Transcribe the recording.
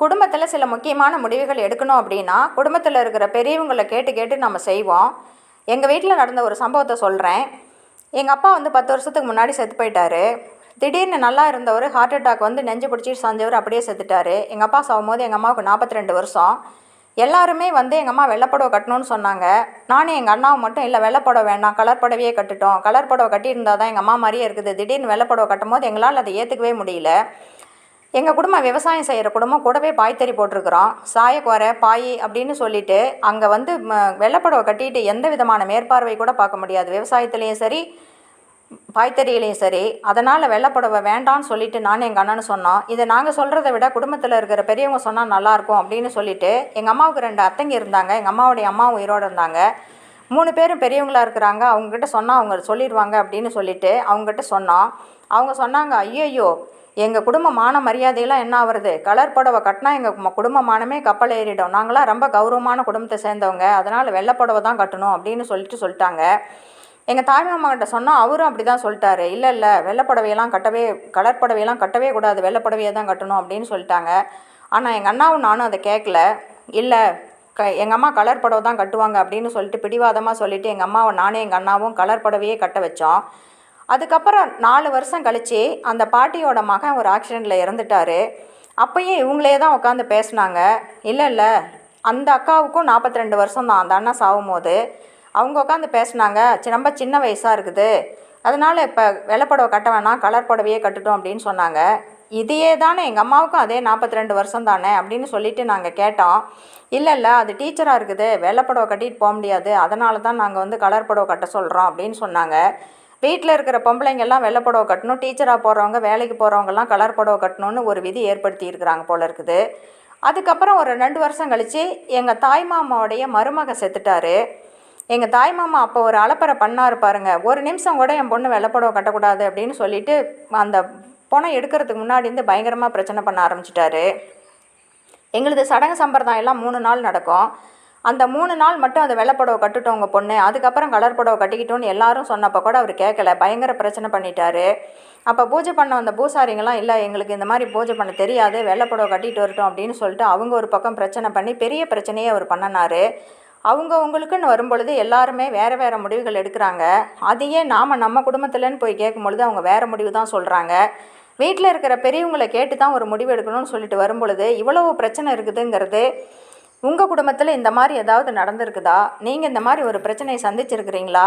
குடும்பத்தில் சில முக்கியமான முடிவுகள் எடுக்கணும் அப்படின்னா குடும்பத்தில் இருக்கிற பெரியவங்களை கேட்டு கேட்டு நம்ம செய்வோம். எங்கள் வீட்டில் நடந்த ஒரு சம்பவத்தை சொல்கிறேன் எங்கள் அப்பா வந்து பத்து வருஷத்துக்கு முன்னாடி செத்து போயிட்டார். திடீர்னு நல்லா இருந்தவர் ஹார்ட் அட்டாக் வந்து நெஞ்சு பிடிச்சிட்டு சாஞ்சவர் அப்படியே செத்துட்டார். எங்கள் அப்பா சாகும்போது எங்கள் அம்மாவுக்கு நாற்பத்தி ரெண்டு வருஷம். எல்லாருமே வந்து எங்கள் அம்மா வெள்ளைப்புடவை கட்டணும்னு சொன்னாங்க. நானும் எங்கள் அண்ணாவும் மட்டும் இல்லை வெள்ளைப்புடவை வேண்டாம் கலர் புடவையே கட்டுட்டோம். கலர் புடவை கட்டியிருந்தால் தான் எங்கள் அம்மா மாதிரியே இருக்குது. திடீர்னு வெள்ளப்படவை கட்டும் போது எங்களால் அதை ஏற்றுக்கவே முடியல. எங்கள் குடும்பம் விவசாயம் செய்கிற குடும்பம் கூடவே பாய்த்தறி போட்டிருக்கிறோம். சாயக்குவரை பாய் அப்படின்னு சொல்லிட்டு அங்கே வந்து வெள்ளப்படவை கட்டிட்டு எந்த விதமான மேற்பார்வை கூட பார்க்க முடியாது. விவசாயத்துலேயும் சரி பாய்த்தறியிலையும் சரி. அதனால் வெள்ளப்படவை வேண்டாம்னு சொல்லிட்டு நானும் எங்கள் அண்ணனும் சொன்னோம். இதை நாங்கள் சொல்கிறத விட குடும்பத்தில் இருக்கிற பெரியவங்க சொன்னால் நல்லாயிருக்கும் அப்படின்னு சொல்லிட்டு எங்கள் அம்மாவுக்கு ரெண்டு அத்தைங்க இருந்தாங்க. எங்கள் அம்மாவுடைய அம்மா உயிரோடு இருந்தாங்க. மூணு பேரும் பெரியவங்களா இருக்கிறாங்க. அவங்கக்கிட்ட சொன்னால் அவங்க சொல்லிடுவாங்க அப்படின்னு சொல்லிட்டு அவங்ககிட்ட சொன்னோம். அவங்க சொன்னாங்க ஐயோ எங்கள் குடும்ப மான மரியாதையெல்லாம் என்ன ஆகுறது கலர் புடவை கட்டினா எங்கள் குடும்ப மானமே கப்பல் ஏறிடும். நாங்களாம் ரொம்ப கௌரவமான குடும்பத்தை சேர்ந்தவங்க. அதனால் வெள்ளை புடவை தான் கட்டணும் அப்படின்னு சொல்லிட்டு சொல்லிட்டாங்க. எங்கள் தாய்மாமா கிட்ட சொன்னால் அவரும் அப்படி தான் சொல்லிட்டாரு. இல்லை இல்லை வெள்ளை புடவையெல்லாம் கட்டவே கலர் புடவையெல்லாம் கட்டவே கூடாது. வெள்ளை புடவையை தான் கட்டணும் அப்படின்னு சொல்லிட்டாங்க. ஆனால் எங்கள் அண்ணாவும் நானும் அதை கேட்கல இல்லை க எங்கள் அம்மா கலர் புடவை தான் கட்டுவாங்க அப்படின்னு சொல்லிட்டு பிடிவாதமாக சொல்லிவிட்டு எங்கள் அம்மாவை நானும் எங்கள் அண்ணாவும் கலர் புடவையே கட்ட வச்சோம். அதுக்கப்புறம் நாலு வருஷம் கழித்து அந்த பாட்டியோட மகன் ஒரு ஆக்சிடெண்ட்டில் இறந்துட்டாரு. அப்பயும் இவங்களே தான் உட்காந்து பேசுனாங்க. இல்லை இல்லை. அந்த அக்காவுக்கும் நாற்பத்தி ரெண்டு வருஷம் தான். அந்த அண்ணா சாகும் போது அவங்க உட்காந்து பேசுனாங்க. ரொம்ப சின்ன வயசாக இருக்குது. அதனால் இப்போ வெள்ளைப்புடவை கட்ட வேணாம். கலர் புடவையே கட்டுட்டோம் அப்படின்னு சொன்னாங்க. இதையே தானே. எங்கள் அம்மாவுக்கும் அதே நாற்பத்தி ரெண்டு வருஷம் தானே அப்படின்னு சொல்லிவிட்டு நாங்கள் கேட்டோம். இல்லை இல்லை. அது டீச்சராக இருக்குது. வெள்ளைப்புடவை கட்டிட்டு போக முடியாது. அதனால தான் நாங்கள் வந்து கலர் புடவை கட்ட சொல்கிறோம் அப்படின்னு சொன்னாங்க. வீட்டில் இருக்கிற பொம்பளைங்கள்லாம் வெள்ளை புடவை கட்டணும் டீச்சராக போகிறவங்க வேலைக்கு போகிறவங்கெல்லாம் கலர் புடவை கட்டணும்னு ஒரு விதி ஏற்படுத்தி இருக்கிறாங்க போல இருக்குது. அதுக்கப்புறம் ஒரு ரெண்டு வருஷம் கழித்து எங்கள் தாய்மாமாவுடைய மருமக செத்துட்டாரு. எங்கள் தாய்மாமா அப்போ ஒரு அலப்பறை பண்ணாரு பாருங்க. ஒரு நிமிஷம் கூட என் பொண்ணு வெள்ளை புடவை கட்டக்கூடாது அப்படின்னு சொல்லிட்டு அந்த பணம் எடுக்கிறதுக்கு முன்னாடி இருந்து பயங்கரமாக பிரச்சனை பண்ண ஆரம்பிச்சிட்டாரு. எங்களுது சடங்கு சம்பிரதாயம் எல்லாம் மூணு நாள் நடக்கும். அந்த மூணு நாள் மட்டும் அந்த வெள்ளைப்படவை கட்டுட்டோம் உங்கள் பொண்ணு. அதுக்கப்புறம் கலர் புடவை கட்டிக்கிட்டோன்னு எல்லாரும் சொன்னப்போ கூட அவர் கேட்கல பயங்கர பிரச்சனை பண்ணிட்டாரு. அப்போ பூஜை பண்ண வந்த பூசாரிங்களாம் இல்லை எங்களுக்கு இந்த மாதிரி பூஜை பண்ண தெரியாது. வெள்ளைப்படவை கட்டிட்டு வரட்டும் அப்படின்னு சொல்லிட்டு அவங்க ஒரு பக்கம் பிரச்சனை பண்ணி பெரிய பிரச்சனையே அவர் பண்ணினார். அவங்க உங்களுக்குன்னு வரும்பொழுது எல்லாருமே வேறு வேறு முடிவுகள் எடுக்கிறாங்க. அதையே நாம் நம்ம குடும்பத்தில்னு போய் கேட்கும் பொழுது அவங்க வேறு முடிவு தான் சொல்கிறாங்க வீட்டில் இருக்கிற பெரியவங்களை கேட்டு தான் ஒரு முடிவு எடுக்கணும்னு சொல்லிட்டு வரும்பொழுது இவ்வளவு பிரச்சனை இருக்குதுங்கிறது உங்கள் குடும்பத்தில் இந்த மாதிரி ஏதாவது நடந்திருக்குதா? நீங்கள் இந்த மாதிரி ஒரு பிரச்சனையை சந்திச்சிருக்கிறீங்களா?